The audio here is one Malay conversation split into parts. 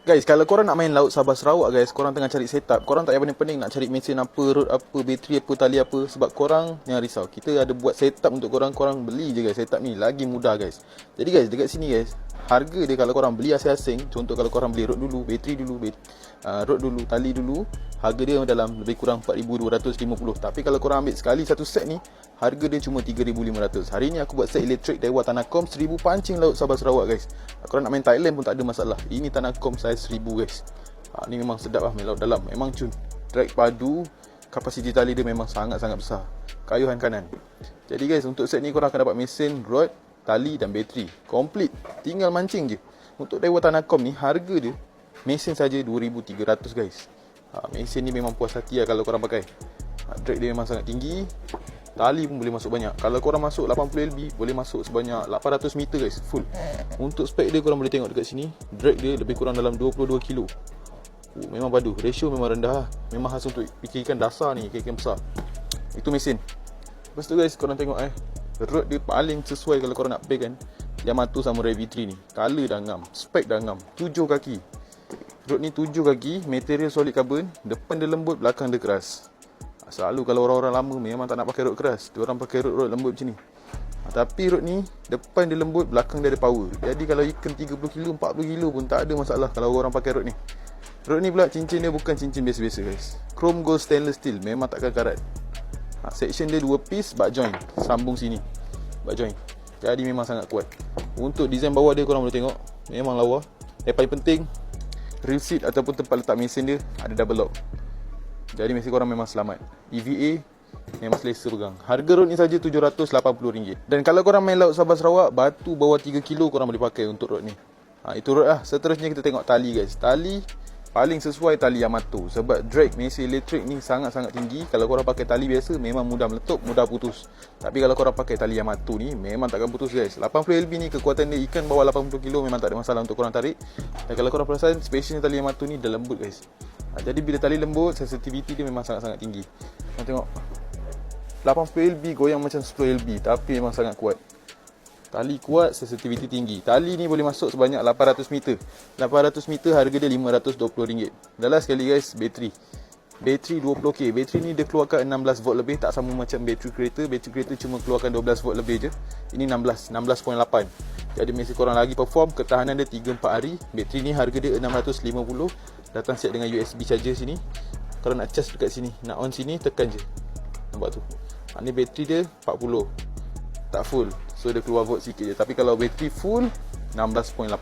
Guys, kalau korang nak main laut Sabah Sarawak guys, korang tengah cari setup, korang tak payah pening-pening nak cari mesin apa, rod apa, bateri apa, tali apa sebab korang jangan risau. Kita ada buat setup untuk korang, korang beli je guys. Setup ni lagi mudah guys. Jadi guys, dekat sini guys, harga dia kalau korang beli asing-asing, contoh kalau korang beli rod dulu, bateri dulu, bat, uh, rod dulu, tali dulu, harga dia dalam lebih kurang 4250. Tapi kalau korang ambil sekali satu set ni, harga dia cuma 3500. Hari ni aku buat set elektrik Dewa Tanakom 1000 pancing laut Sabah Sarawak guys. Korang nak main Thailand pun tak ada masalah. Ini Tanakom size 1000 guys. Ha, ni memang sedap lah main laut dalam. Memang cun. Drag padu, kapasiti tali dia memang sangat-sangat besar. Kayuhan kanan. Jadi guys, untuk set ni korang akan dapat mesin, rod, tali dan bateri. Complete. Tinggal mancing je. Untuk Dewa Tanakom ni, harga dia mesin saja 2300 guys. Ha, mesin ni memang puas hati lah kalau korang pakai. Ha, drag dia memang sangat tinggi. Tali pun boleh masuk banyak. Kalau korang masuk 80 LB, boleh masuk sebanyak 800 meter guys, full. Untuk spek dia korang boleh tengok dekat sini. Drag dia lebih kurang dalam 22 kilo. Uh, memang padu. Ratio memang rendah lah. Memang khas untuk ikan-ikan dasar ni, ikan-ikan besar. Itu mesin. Lepas tu guys, korang tengok eh. Rod dia paling sesuai kalau korang nak pack kan. Yamato Samurai V3 ni. Color dah ngam. Spek dah ngam. 7 kaki. Rod ni 7 kaki. Material solid carbon. Depan dia lembut, belakang dia keras. Selalu kalau orang-orang lama memang tak nak pakai rod keras. Dia orang pakai rod-rod lembut macam ni. Ha, tapi rod ni depan dia lembut, belakang dia ada power. Jadi kalau ikan 30 kilo, 40 kilo pun tak ada masalah kalau orang pakai rod ni. Rod ni pula cincin dia bukan cincin biasa-biasa guys. Chrome gold stainless steel memang takkan karat. Ha, section dia dua piece butt joint sambung sini. Butt joint. Jadi memang sangat kuat. Untuk design bawah dia korang boleh tengok. Memang lawa. Yang paling penting real seat ataupun tempat letak mesin dia ada double lock. Jadi mesin korang memang selamat EVA Memang selesa pegang Harga rod ni saja RM780 Dan kalau korang main laut Sabah Sarawak Batu bawah 3 kilo korang boleh pakai untuk rod ni ha, Itu rod lah Seterusnya kita tengok tali guys Tali Paling sesuai tali Yamato Sebab drag mesin elektrik ni sangat-sangat tinggi. Kalau korang pakai tali biasa Memang mudah meletup Mudah putus. Tapi kalau korang pakai tali Yamato ni Memang takkan putus guys. 80 LB ni kekuatan dia ikan bawah 80 kilo Memang tak ada masalah untuk korang tarik. Dan kalau korang perasan Spesialnya tali Yamato ni dah lembut guys. Ha, Jadi bila tali lembut Sensitivity dia memang sangat-sangat tinggi. Korang tengok. 80 LB goyang macam 10 LB Tapi memang sangat kuat Tali kuat, sensitivity tinggi. Tali ni boleh masuk sebanyak 800 meter. 800 meter harga dia RM520. Dah lah sekali guys, bateri. Bateri 20k. Bateri ni dia keluarkan 16 volt lebih. Tak sama macam bateri kereta. Bateri kereta cuma keluarkan 12 volt lebih je. Ini 16, 16.8. Jadi mesti korang lagi perform. Ketahanan dia 3-4 hari. Bateri ni harga dia 650. Datang siap dengan USB charger sini. Kalau nak charge dekat sini, nak on sini, tekan je. Nampak tu. Ha, ni bateri dia 40. Tak full. So dia keluar volt sikit je. Tapi kalau bateri full 16.8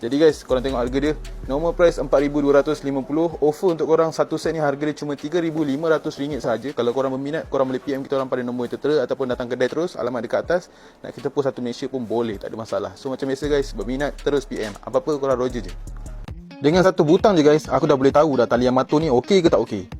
Jadi guys korang tengok harga dia. Normal price 4250 Offer untuk korang satu set ni harga dia cuma 3500 ringgit saja. Kalau korang berminat korang boleh PM kita orang pada nombor yang tertera Ataupun datang kedai terus Alamat dekat atas. Nak kita post satu Malaysia pun boleh Tak ada masalah. So macam biasa guys Berminat terus PM Apa-apa korang roger je. Dengan satu butang je guys, aku dah boleh tahu dah tali Yamato ni okey ke tak okey.